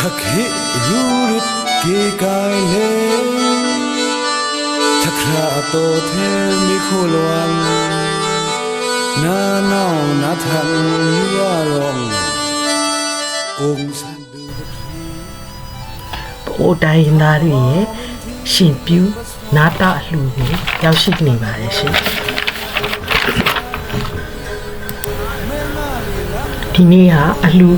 takhe yurit ke kai le takra to the mi kholwan na nao na than ywa rong om san du thri ပိုတိုင်းသားတွေရဲ့ရှင်ပြူနာတာအလှူတွေရောက်ရှိနေပါတယ်ရှင်ဒီနေ့ဟာအလှူ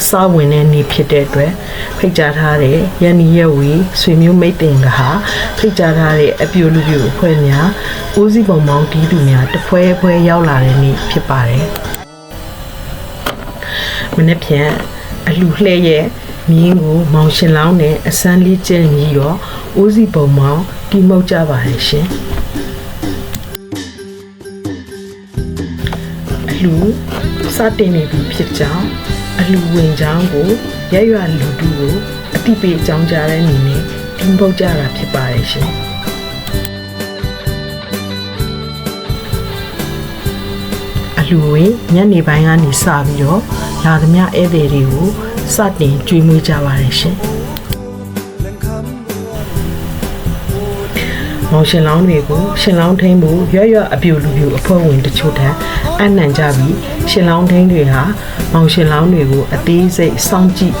အစဝင်တဲ့နေ့ဖြစ်တဲ့အတွက်ဖိတ်ကြားထားတဲ့ရန်နီရက်ဝီဆွေမျိုးမိတ်တင်ကဟာဖိတ်ကြားထားတဲ့အပြိုလူပြိုအဖွဲ့များဦးစီးပုံမောင်းတီးသူများတဖွဲဖွဲရောက်လာတဲ့နေ့ဖြစ်ပါတယ်မနေ့ပြန်အလှူလှဲ့ရဲ့မြင်းကိုမောင်ရှင်လောင်းနဲ့အစမ်းလေးကျင်းပြီးတော့ဦးစီးပုံမောင်းတီးမှုတ်ကြပါတယ်ရှင်အလှူစတင်နေပြီဖြစ်ကြောင်း အလှူဝင်ကြောင်းကိုရက်ရွလူတူကိုအတိပေးအကြောင်းကြားတဲ့အနေနဲ့တီးမှုတ်ကြတာဖြစ်ပါတယ်ရှင်အလှူဝင်ညနေပိုင်းကနေစပြီးတော့လာသမျှဧည့်သည်တွေကိုစတင်ကြွေးမွေးကြပါတယ်ရှင် မောင်ရှင်လောင်းတွေကိုရှင်လောင်းထိန်မှုရွရွအပြူလူပြူအဖွဲ့ဝင်တချို့ထံအနှံကြပြီးရှင်လောင်းထိန်တွေဟာမောင်ရှင်လောင်းတွေကိုအသေးစိတ်စောင့်ကြည့်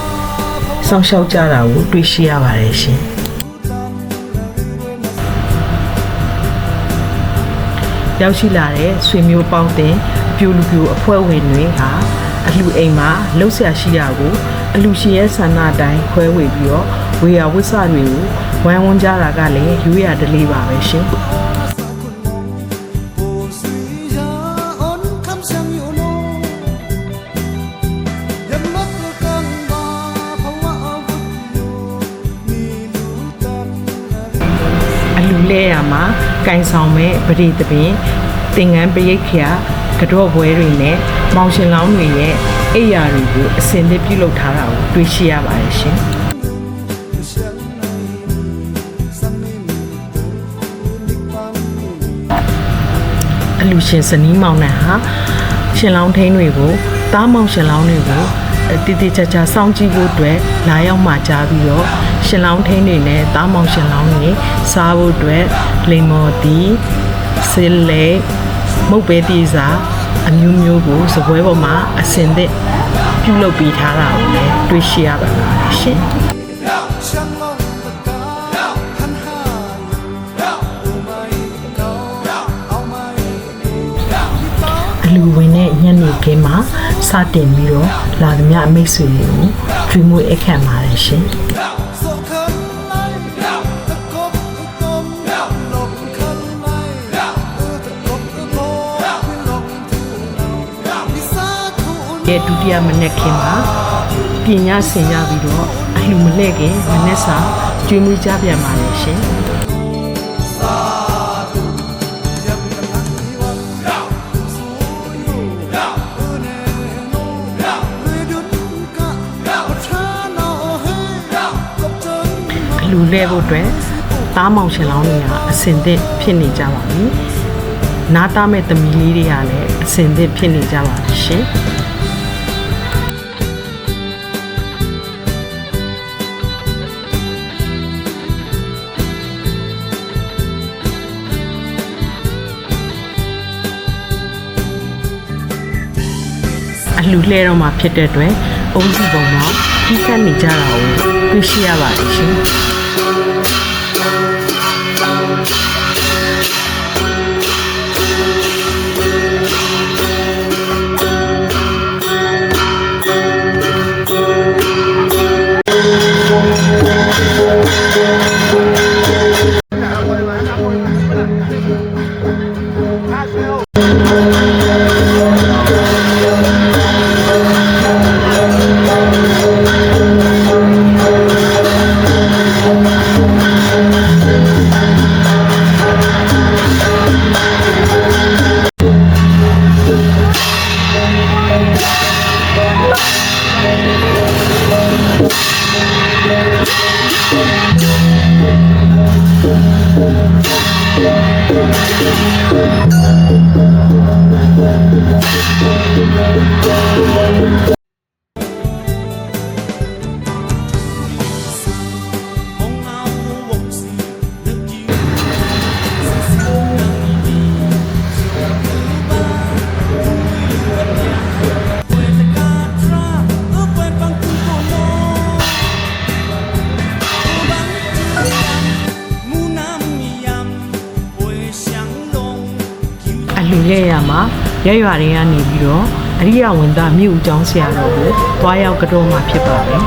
စောင့်ရှောက်ကြတာကိုတွေ့ရှိရပါတယ်ရှင်ရောက်ရှိလာတဲ့ဆွေမျိုးပေါင်းတဲ့အပြူလူပြူအဖွဲ့ဝင်တွေဟာအလှအိမ်မှာလှုပ်ရှားရှိတာကိုအလှရှင်ရဲ့ဆန္ဒအတိုင်းခွဲဝေပြီးတော့ ဝေယဝိဆတွေကိုဝမ်းဝန်းကြတာကလည်းရိုးရာဒလေးပါပဲရှင်လဲရမှာကင်ဆောင်မဲ့ပရိသပင်သင်္ကန်းပရိတ်ခရာကတော့ဘွဲတွေနဲ့မောင်ရှင်လောင်းတွေရဲ့အိယာတွေကိုအစင်သစ်ပြုလုပ်ထားတာကိုတွေ့ရှိရပါတယ်ရှင်။ အလူရှင်စနီးမောင်နှံဟာရှင်လောင်းထင်းတွေကိုတားမောင်ရှင်လောင်းတွေကိုတည်တည်ချာချာစောင့်ကြည့်ဖို့အတွက်လာရောက်မှကြားပြီးတော့ရှင်လောင်းထင်းတွေနဲ့တားမောင်ရှင်လောင်းတွေစားဖို့အတွက်လိမ္မော်တီဆစ်လေမုတ်ပဲတီစာအမျိုးမျိုးကိုစပွဲပေါ်မှာအစင်သစ်ပြုလုပ်ပြီးထားတာကိုလည်းတွေ့ရှိရပါတယ်ရှင် လှူဝင်တဲ့ညနေခင်းမှာစတင်ပြီးတော့လာသမျှအမိတ်ဆွေတွေကိုကျွေးမွေးအခက်ပါတယ်ရှင်ရဲ့ဒုတိယမနက်ခင်းမှာပညာဆင်ရပြီးတော့အလှမလှဲ့ခင်မနက်စာကျွေးမွေးကြပြန်ပါလေရှင် လူလဲဖို့အတွက်သားမောင်ရှင်လောင်းတွေကအစင်သစ်ဖြစ်နေကြပါပြီ။နားသားမဲ့သမီးလေးတွေကလည်းအစင်သစ်ဖြစ်နေကြပါရှင်။အလှလှဲတော့မှဖြစ်တဲ့အတွက်အုံးစုပုံမှာကြီးကပ်နေကြတာကိုတွေ့ရှိရပါတယ်ရှင် ခဲ့ရမှာရက်ရွာတွေကနေပြီးတော့အရိယဝန္တမြို့အကြောင်းဆရာတော်ကိုတွားရောက်ကြတော့မှဖြစ်ပါတယ်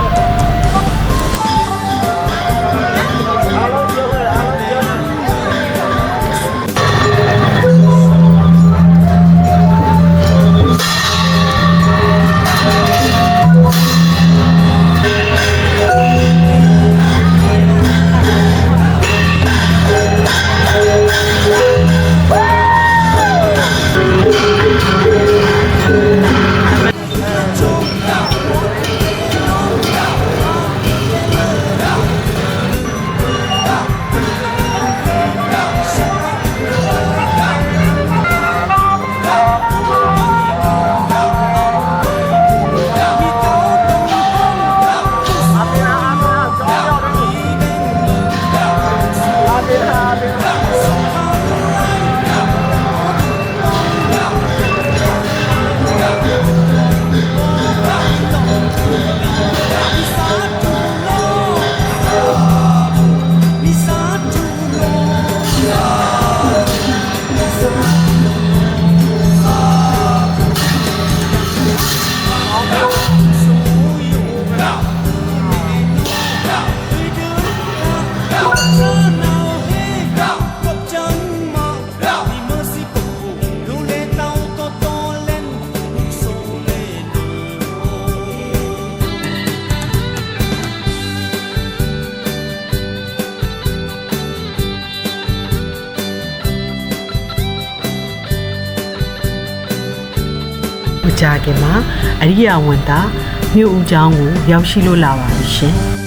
ကြာခင်မှာအရိယာဝန်တာမြို့ဦးကျောင်းကိုရောက်ရှိလို့လာပါပြီရှင်။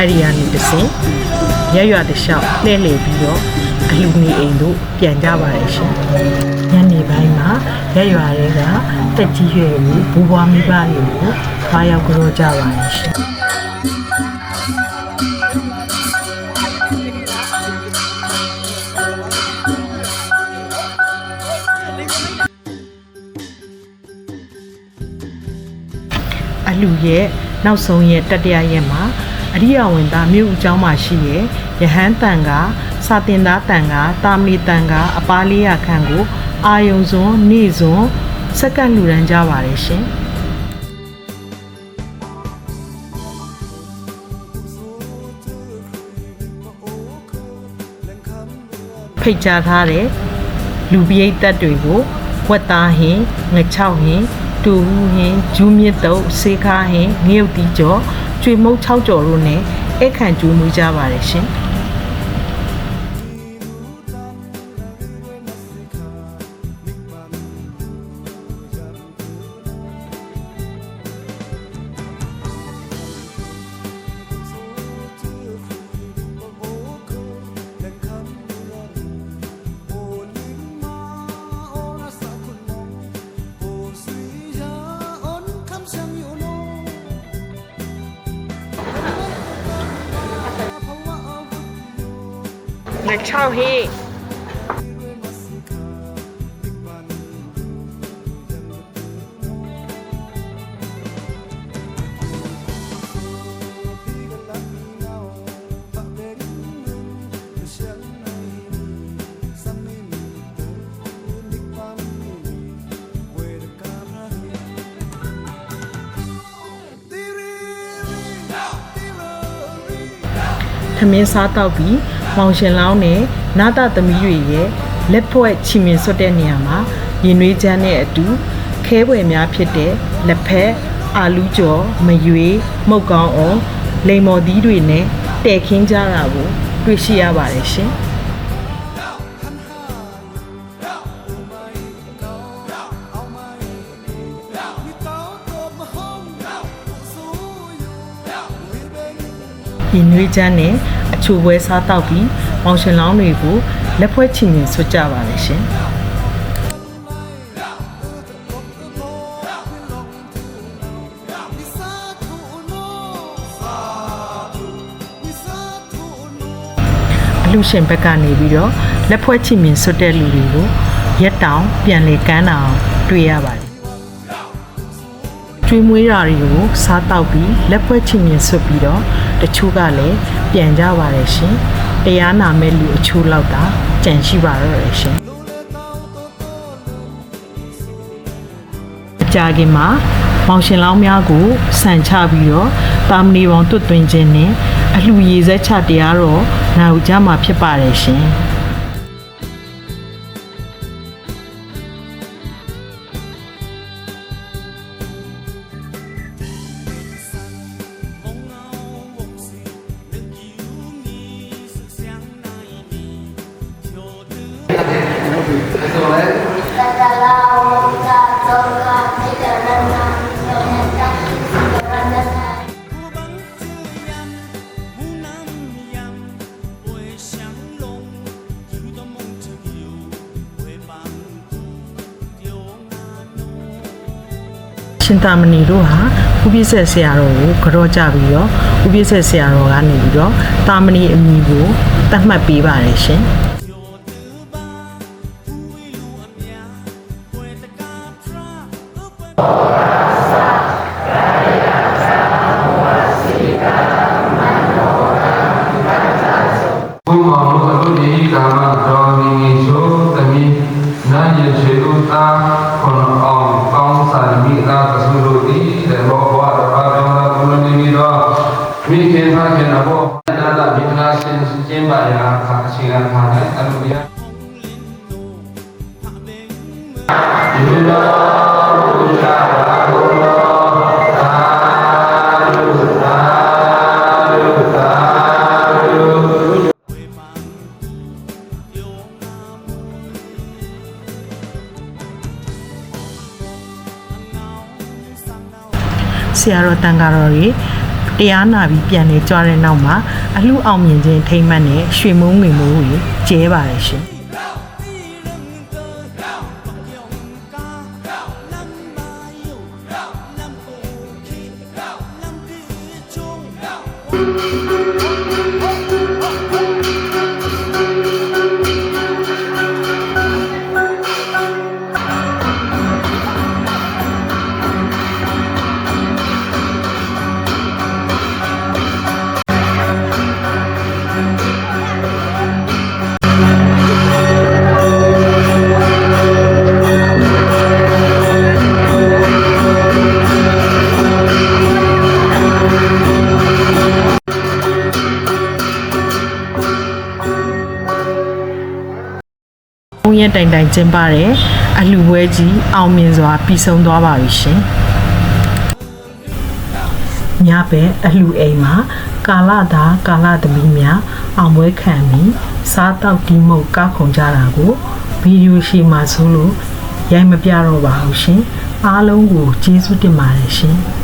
အဲ့ဒီကနေတဆင်ရက်ရွာတစ်လျှောက်လှည့်လည်ပြီးတော့အလူမီအိမ်တို့ပြန်ကြပါတယ်ရှင်။ညနေပိုင်းမှာရက်ရွာတွေကတက်ကြီးရွယ်ပြီးဘူဘွားမိဘတွေကိုဖားရောက်ကြောကြပါတယ်ရှင်။အလူရဲ့နောက်ဆုံးရဲ့တတိယရက်မှာ အရိယဝင်သားမြို့အကြောင်းမှာရှိတဲ့ယဟန်တန်ကစာတင်သားတန်ကတာမလီတန်ကအပားလေးရခန့်ကို အာယုံစွန်းနေစွန်းစက္ကန့်လူရန်ကြပါတယ်ရှင်ဖိတ်ကြားထားတဲ့လူပိယတ်သက်တွေကိုဝက်သားဟင်းငချောက်ဟင်းတူဟူဟင်းဂျူးမြစ်တုပ်စေခါဟင်းငရုတ်တီကျော် ကျွေမုတ်6ကြော်တို့နဲ့ဧကန်ကျူးမူကြပါတယ်ရှင်။ มันชอบพี่ ทำเมซาตาวี မောင်ရှင်လောင်းနဲ့နာတာသမီးတွေရဲ့လက်ဖွဲ့ချီမင်ဆွတ်တဲ့နေရာမှာရင်နွေးချမ်းနဲ့အတူခဲပွဲများဖြစ်တဲ့လက်ဖက်အာလူးကျော်မရွေမှုတ်ကောင်းအောင်လိမ်မော်သီးတွေနဲ့တဲခင်းကြတာကိုတွေ့ရှိရပါတယ်ရှင် ရင်နွေးချမ်းနဲ့အချိုပွဲစားတောက်ပြီးမောင်ရှင်လောင်းတွေကိုလက်ဖွဲ့ချင်ရင်ဆွတ်ကြပါလေရှင်အလူရှင်ဘက်ကနေပြီးတော့လက်ဖွဲ့ချင်မြင်ဆွတ်တဲ့လူတွေကိုရက်တောင်ပြန်လေကမ်းတာအောင်တွေ့ရပါတယ် ကျွေးမွေးတာတွေကိုစားတောက်ပြီးလက်ဖွဲ့ချင်မြင်ဆွတ်ပြီးတော့တချို့ကလည်းပြန်ကြပါတယ်ရှင်တရားနာမဲ့လူအချို့လောက်တာကြံရှိပါတော့တယ်ရှင်အကြခင်မှာမောင်ရှင်လောင်းများကိုဆန်ချပြီးတော့တာမဏီပေါင်းတွတ်သွင်းခြင်းနဲ့အလှရည်ဆက်ချတရားတော့နာယူကြမှာဖြစ်ပါတယ်ရှင် လဲသတလာဝတ္တသောကတိကရဏံယောနတသရဏံရှင်တာမဏီတို့ဟာဥပိ္ပဆက်ဆရာတော်ကိုကြောကြပြီးတော့ဥပိ္ပဆက်ဆရာတော်ကနေပြီးတော့တာမဏီအမည်ကိုတတ်မှတ်ပေးပါတယ်ရှင်။ ရတမိနာရှင်ကျင်း တရားနာပြီးပြန်နေကြတဲ့နောက်မှာအလှအောင်မြင်ခြင်းထိမ့်မှတ်နဲ့ရွှေမုံငွေမိုးကိုကျဲပါတယ်ရှင် ဘုံရက်တိုင်တိုင်ကျင်းပတဲ့အလှပွဲကြီးအောင်မြင်စွာပြီးဆုံးသွားပါပြီရှင်။ညဘက်အလှအိမ်မှာကာလသာကာလသမီးများအောင်ပွဲခံပြီးစားတောက်ဒီမုတ်ကောက်ခုံကြတာကိုဗီဒီယိုရှိမှဆိုလို့ရိုက်မပြတော့ပါဘူးရှင်။အားလုံးကိုကျေးဇူးတင်ပါတယ်ရှင်။